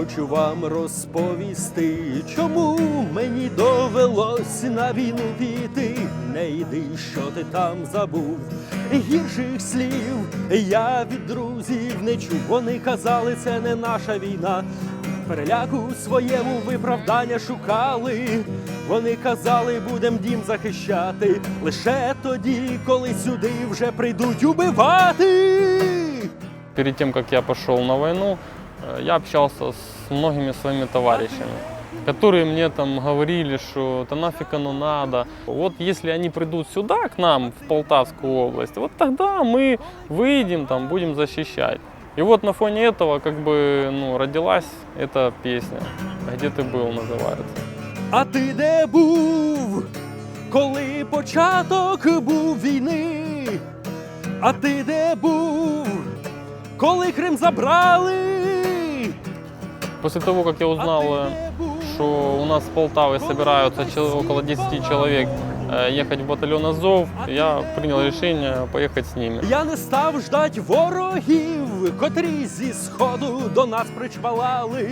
хочу вам розповісти, чому мені довелось на війну піти. Не йди, що ти там забув. Гірших слів я від друзів не чув. Вони казали, це не наша війна. Переляку своєму виправдання шукали. Вони казали, будем дім захищати лише тоді, коли сюди вже прийдуть убивати. Перед тем, как я пошел на войну, э, я общался с многими своими товарищами, которые мне там говорили, что это нафиг оно надо. Вот если они придут сюда, к нам, в Полтавскую область, вот тогда мы выйдем, там, будем защищать. И вот на фоне этого как бы ну, родилась эта песня «Где ты был» называется. А ти де був, коли початок був війни? А ти де був, коли Крим забрали? После того, как я узнал, а э, ти де був? что у нас с Полтавы собираются чел- около 10 человек э, ехать в батальон Азов, я принял решение поехать с ними. Я не став ждать ворогів, котрі зі сходу до нас причвалали.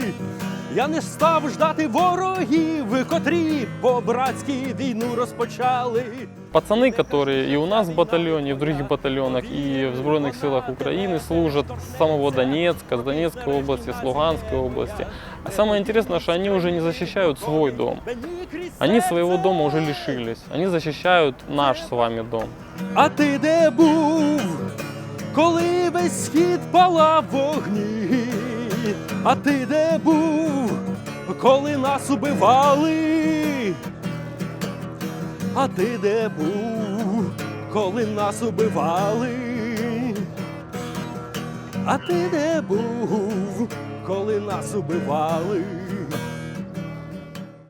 Я не став ждати ворогів, котрі по-братськи війну розпочали. Пацаны, которые и у нас в батальоне, и в других батальонах, и в Збройных силах Украины служат с самого Донецка, с Донецкой области, с Луганской области. А самое интересное, что они уже не защищают свой дом. Они своего дома уже лишились. Они защищают наш с вами дом. А ти де був, коли весь схід палав в А ти де був, коли нас убивали? А ти де був, коли нас убивали? А ти де був, коли нас убивали?